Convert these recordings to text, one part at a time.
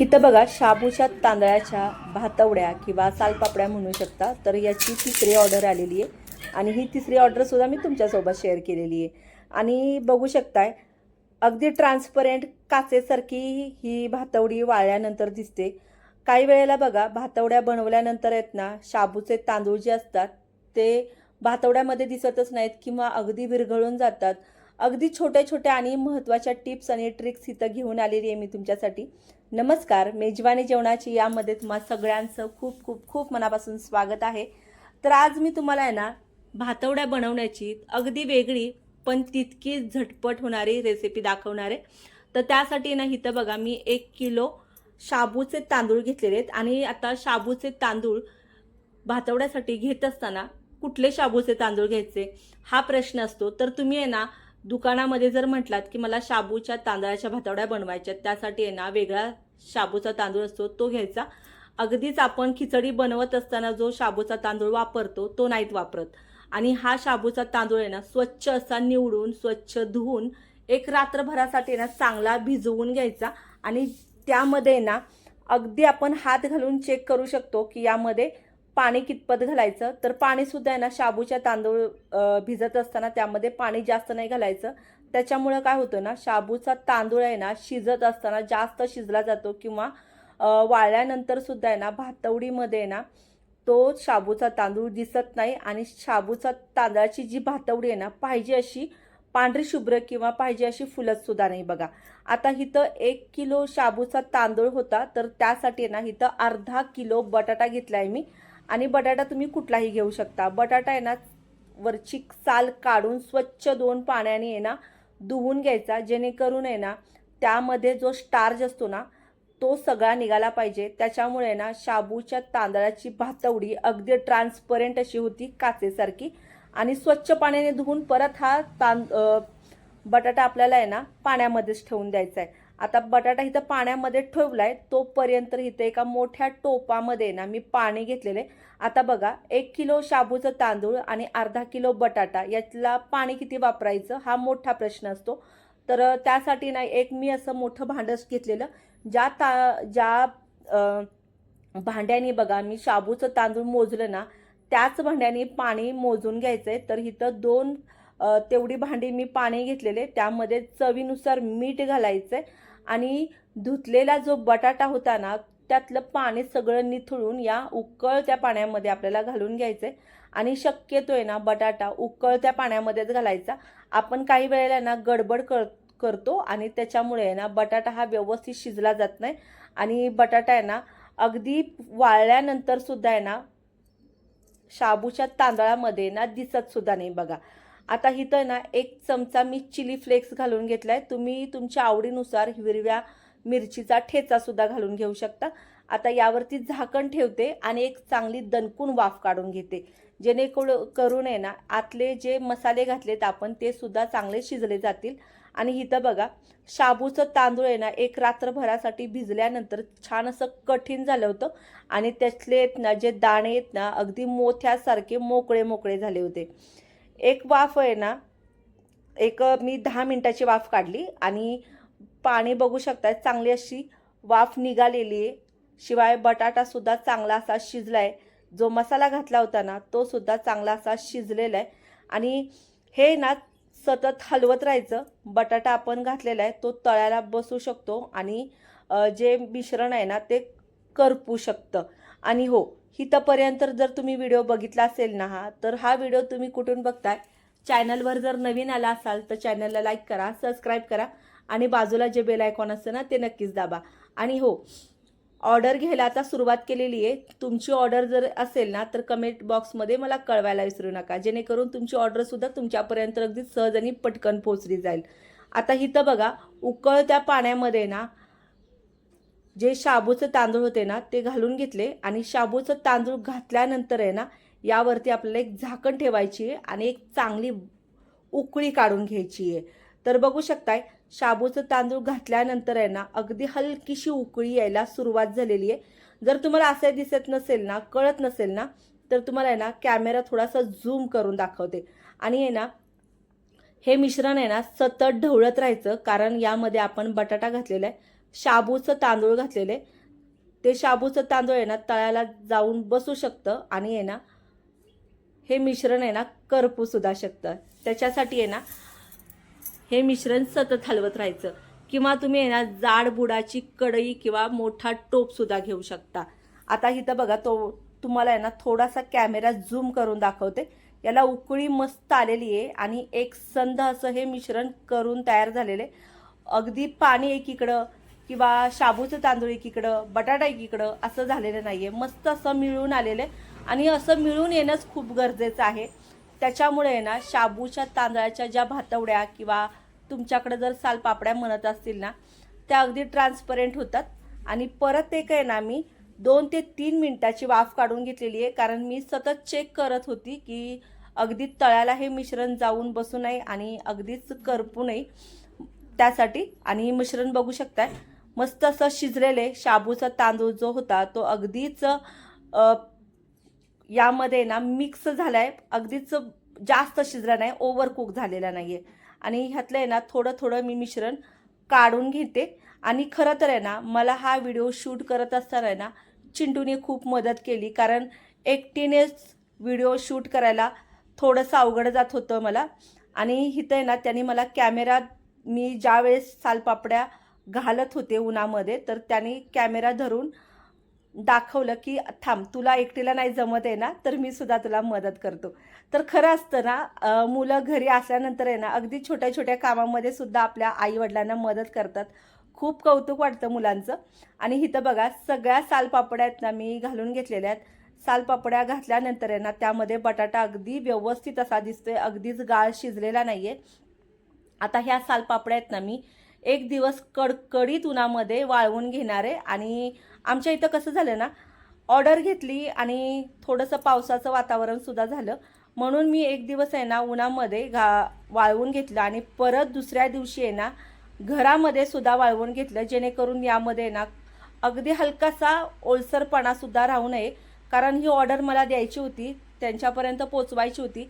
इथं बघा शाबूच्या तांदळाच्या भातवड्या किंवा सालपापड्या म्हणू शकता तर याची तिसरी ऑर्डर आलेली आहे. आणि ही तिसरी ऑर्डरसुद्धा मी तुमच्यासोबत शेअर केलेली आहे. आणि बघू शकताय अगदी ट्रान्सपरंट काचेसारखी ही भातवडी वाळल्यानंतर दिसते. काही वेळेला बघा भातवड्या बनवल्यानंतर आहेत ना शाबूचे तांदूळ जे असतात ते भातवड्यामध्ये दिसतच नाहीत किंवा अगदी विरघळून जातात. अगदी छोट्या छोट्या आणि महत्त्वाच्या टिप्स आणि ट्रिक्स इथं घेऊन आलेली आहे मी तुमच्यासाठी. नमस्कार मेजवानी जेवणाची यामध्ये तुम्हा सगळ्यांचं खूप खूप खूप मनापासून स्वागत आहे. तर आज मी तुम्हाला आहे ना भातवड्या बनवण्याची अगदी वेगळी पण तितकीच झटपट होणारी रेसिपी दाखवणार आहे. तर त्यासाठी ना इथं बघा मी एक किलो शाबूचे तांदूळ घेतलेले आहेत. आणि आता शाबूचे तांदूळ भातवड्यासाठी घेत असताना कुठले शाबूचे तांदूळ घ्यायचे हा प्रश्न असतो. तर तुम्ही आहे ना दुकानामध्ये जर म्हटलात की मला शाबूच्या तांदळाच्या भातवड्या बनवायच्या त्यासाठी आहे ना वेगळा शाबूचा तांदूळ असतो तो घ्यायचा. अगदीच आपण खिचडी बनवत असताना जो शाबूचा तांदूळ वापरतो तो नाहीत वापरत. आणि हा शाबूचा तांदूळ आहे ना स्वच्छ असा निवडून स्वच्छ धुवून एक रात्रभरासाठी ना चांगला भिजवून घ्यायचा. आणि त्यामध्ये ना अगदी आपण हात घालून चेक करू शकतो की यामध्ये पाणी कितपत घालायचं? तर पाणीसुद्धा आहे ना शाबूच्या तांदूळ भिजत असताना त्यामध्ये पाणी जास्त नाही घालायचं. त्याच्यामुळं काय होतं ना शाबूचा तांदूळ आहे ना शिजत असताना जास्त शिजला जातो किंवा वाळल्यानंतरसुद्धा आहे ना भातवडीमध्ये आहे ना तो शाबूचा तांदूळ दिसत नाही आणि शाबूचा तांदळाची जी भातवडी आहे ना पाहिजे अशी पांढरी शुभ्र किंवा पाहिजे अशी फुलतसुद्धा नाही बघा. आता इथं एक किलो शाबूचा तांदूळ होता तर त्यासाठी आहे ना इथं अर्धा किलो बटाटा घेतला आहे मी. आणि बटाटा तुम्ही कुठलाही घेऊ शकता. बटाटा आहे ना वरची साल काढून स्वच्छ दोन पाण्याने आहे ना धुवून घ्यायचा. जेणेकरून आहे ना त्यामध्ये जो स्टार्च असतो ना तो सगळा निघाला पाहिजे. त्याच्यामुळे ना शाबूच्या तांदळाची भातवडी अगदी ट्रान्सपरंट अशी होती काचेसारखी. आणि स्वच्छ पाण्याने धुवून परत हा तां बटाटा आपल्याला आहे ना पाण्यामध्येच ठेवून द्यायचा आहे. आता बटाटा इथं पाण्यामध्ये ठेवलाय तोपर्यंत इथं एका मोठ्या टोपामध्ये ना मी पाणी घेतलेले. आता बघा एक किलो शाबूचं तांदूळ आणि अर्धा किलो बटाटा यातला पाणी किती वापरायचं हा मोठा प्रश्न असतो. तर त्यासाठी ना एक मी असं मोठं भांडस घेतलेलं ज्या ता ज्या भांड्याने बघा मी शाबूचं तांदूळ मोजलं ना त्याच भांड्याने पाणी मोजून घ्यायचं आहे तर इथं दोन तेवढी भांडी मी पाणी घेतलेले त्यामध्ये चवीनुसार मीठ घालायचं आहे आणि धुतलेला जो बटाटा होता ना त्यातलं पाणी सगळं निथळून या उकळत्या पाण्यामध्ये आपल्याला घालून घ्यायचं. आहे आणि शक्यतो आहे ना बटाटा उकळत्या पाण्यामध्येच घालायचा. आपण काही वेळेला ना गडबड कर करतो आणि त्याच्यामुळे आहे ना बटाटा हा व्यवस्थित शिजला जात नाही. आणि बटाटा आहे ना अगदी वाळल्यानंतर सुद्धा आहे ना शाबूच्या तांदळामध्ये ना दिसत सुद्धा नाही बघा. आता इथं ना एक चमचा मी चिली फ्लेक्स घालून घेतला आहे तुम्ही तुमच्या आवडीनुसार हिरव्या मिरचीचा ठेचासुद्धा घालून घेऊ शकता. आता यावरती झाकण ठेवते आणि एक चांगली दणकून वाफ काढून घेते. जेणेकरून करून आहे ना आतले जे मसाले घातलेत आपण ते सुद्धा चांगले शिजले जातील. आणि इथं बघा शाबूचं तांदूळ आहे ना एक रात्रभरासाठी भिजल्यानंतर छान असं कठीण झालं होतं. आणि त्यातले आहेत ना जे दाणे आहेत ना अगदी मोठ्यासारखे मोकळे मोकळे झाले होते. एक वाफ आहे ना एक मी दहा मिनटाची वाफ काढली आणि पाणी बघू शकता चांगली अशी वाफ निघालेली आहे. शिवाय बटाटासुद्धा चांगला असा शिजला आहे जो मसाला घातला होता ना तो सुद्धा चांगला असा शिजलेला आहे. आणि हे ना सतत हलवत राहायचं. बटाटा आपण घातलेला आहे तो तळ्याला बसू शकतो आणि जे मिश्रण आहे ना ते करपू शकतं. आणि हो इथंपर्यंत जर तुम्ही व्हिडिओ बघितला असेल ना हा तर हा व्हिडिओ तुम्ही कुठून बघताय? चॅनलवर जर नवीन आला असाल तर चॅनलला लाईक करा सबस्क्राईब करा आणि बाजूला जे बेल आयकॉन असतं ना ते नक्कीच दाबा. आणि हो ऑर्डर घ्यायला आता सुरुवात केलेली आहे. तुमची ऑर्डर जर असेल ना तर कमेंट बॉक्समध्ये मला कळवायला विसरू नका. जेणेकरून तुमची ऑर्डरसुद्धा तुमच्यापर्यंत अगदी सहज आणि पटकन पोचली जाईल. आता इथं बघा उकळत्या पाण्यामध्ये ना जे शाबूचं तांदूळ होते ना ते घालून घेतले आणि शाबूचं तांदूळ घातल्यानंतर आहे ना यावरती आपल्याला एक झाकण ठेवायची आहे आणि एक चांगली उकळी काढून घ्यायची आहे. तर बघू शकताय शाबूचं तांदूळ घातल्यानंतर आहे ना अगदी हलकीशी उकळी यायला सुरुवात झालेली आहे. जर तुम्हाला असं दिसत नसेल ना कळत नसेल ना तर तुम्हाला आहे ना कॅमेरा थोडासा झूम करून दाखवते. आणि आहे ना हे मिश्रण आहे ना सतत ढवळत राहायचं कारण यामध्ये आपण बटाटा घातलेला आहे. शाबूचं तांदूळ घातलेले. ते शाबूचं तांदूळ आहे ना तळ्याला जाऊन बसू शकतं आणि आहे ना हे मिश्रण आहे ना करपू सुद्धा शकतं. त्याच्यासाठी आहे ना हे मिश्रण सतत हलवत राहायचं. किंवा तुम्ही आहे ना जाड बुडाची कढई किंवा मोठा टोपसुद्धा घेऊ शकता. आता इथं बघा तो तुम्हाला आहे ना थोडासा कॅमेरा झूम करून दाखवते. याला उकळी मस्त आलेली आहे आणि एक संध असं हे मिश्रण करून तयार झालेले अगदी पाणी एकीकडं किंवा शाबूचं तांदूळ एकीकडं बटाटा एकीकडं असं झालेलं नाही आहे मस्त असं मिळून आलेलं आहे. आणि असं मिळून येणंच खूप गरजेचं आहे. त्याच्यामुळे आहे ना शाबूच्या तांदळाच्या ज्या भातवड्या किंवा तुमच्याकडे जर सालपापड्या म्हणत असतील ना त्या अगदी ट्रान्सपरंट होतात. आणि परत एक आहे ना मी दोन ते तीन मिनटाची वाफ काढून घेतलेली आहे. कारण मी सतत चेक करत होती की अगदी तळ्याला हे मिश्रण जाऊन बसू नये आणि अगदीच करपू नये त्यासाठी. आणि मिश्रण बघू शकताय. मस्त असं शिजलेले शाबूचा तांदूळ जो होता तो अगदीच यामध्ये ना मिक्स झाला आहे अगदीच जास्त शिजला नाही ओव्हर कुक झालेला नाही आहे आणि ह्यातलं आहे ना थोडं थोडं मी मिश्रण काढून घेते. आणि खरं तर आहे ना मला हा व्हिडिओ शूट करत असताना आहे ना चिंटूने खूप मदत केली. कारण एकटीनेच व्हिडिओ शूट करायला थोडंसं अवघड जात होतं मला. आणि इथं आहे ना त्यांनी मला कॅमेरा मी ज्यावेळेस सालपापड्या घालत होते उन्हामध्ये तर त्यांनी कॅमेरा धरून दाखवलं की थांब तुला एकटीला नाही जमत आहे ना तर मी सुद्धा तुला मदत करतो. तर खरं असतं ना मुलं घरी असल्यानंतर आहे ना अगदी छोट्या छोट्या कामामध्ये सुद्धा आपल्या आईवडिलांना मदत करतात. खूप कौतुक वाटतं मुलांचं. आणि इथं बघा सगळ्या सालपापड्या आहेत ना मी घालून घेतलेल्या आहेत. सालपापड्या घातल्यानंतर आहे ना त्यामध्ये बटाटा अगदी व्यवस्थित असा दिसतोय अगदीच गाळ शिजलेला नाही आहे आता ह्या सालपापड्या आहेत ना मी एक दिवस कडकडीत उन्हामध्ये वाळवून घेणार. आहे आणि आमच्या इथं कसं झालं ना ऑर्डर घेतली आणि थोडंसं पावसाचं वातावरणसुद्धा झालं. म्हणून मी एक दिवस आहे ना उन्हामध्ये घा वाळवून घेतलं आणि परत दुसऱ्या दिवशी आहे ना घरामध्ये सुद्धा वाळवून घेतलं. जेणेकरून यामध्ये आहे ना अगदी हलकासा ओलसरपणासुद्धा राहू नये. कारण ही ऑर्डर मला द्यायची होती त्यांच्यापर्यंत पोचवायची होती.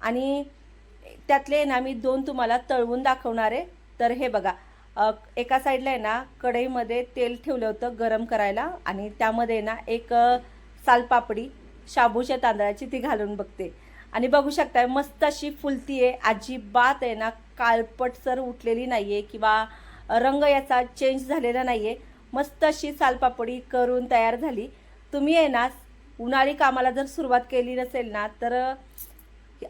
आणि त्यातले ना मी दोन तुम्हाला तळवून दाखवणार आहे. तर हे बघा एका साईडला आहे ना कढईमध्ये तेल ठेवलं होतं गरम करायला आणि त्यामध्ये ना एक सालपापडी शाबूच्या तांदळाची ती घालून बघते. आणि बघू शकताय मस्त अशी फुलती आहे. अजिबात आहे ना काळपटसर उठलेली नाही आहे किंवा रंग याचा चेंज झालेला नाही आहे मस्त अशी सालपापडी करून तयार झाली. तुम्ही आहे ना उन्हाळी कामाला जर सुरुवात केली नसेल ना तर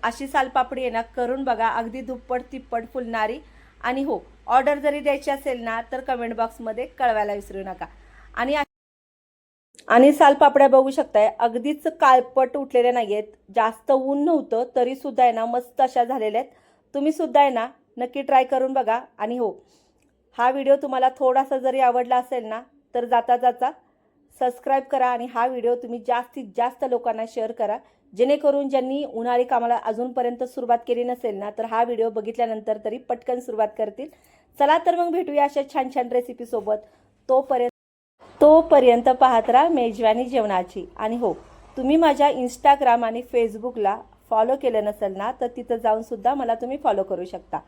अशी सालपापडी आहे ना करून बघा. अगदी दुप्पट तिप्पट फुलणारी. आणि हो ऑर्डर जरी द्यायची असेल ना तर कमेंट बॉक्समध्ये कळवायला विसरू नका. आणि आणि सालपापड्या बघू शकताय अगदीच काळपट उठलेल्या नाही आहेत जास्त ऊन नव्हतं तरी सुद्धा आहे ना मस्त अशा झालेल्या आहेत. तुम्ही सुद्धा आहे ना नक्की ट्राय करून बघा. आणि हो हा व्हिडिओ तुम्हाला थोडासा जरी आवडला असेल ना तर जाता जाता सबस्क्राईब करा आणि हा व्हिडिओ तुम्ही जास्तीत जास्त लोकांना शेअर करा. जेणेकरून ज्यांनी उन्हाळी कामाला अजूनपर्यंत सुरुवात केली नसेल ना तर हा व्हिडिओ बघितल्यानंतर तरी पटकन सुरुवात करतील. चला तर मग भेटूया अशा छान छान रेसिपीसोबत तोपर्यंत तोपर्यंत पाहत राहा मेजवानी जेवणाची. आणि हो तुम्ही माझ्या इंस्टाग्राम आणि फेसबुकला फॉलो केलं नसेल ना तर तिथं जाऊन सुद्धा मला तुम्ही फॉलो करू शकता.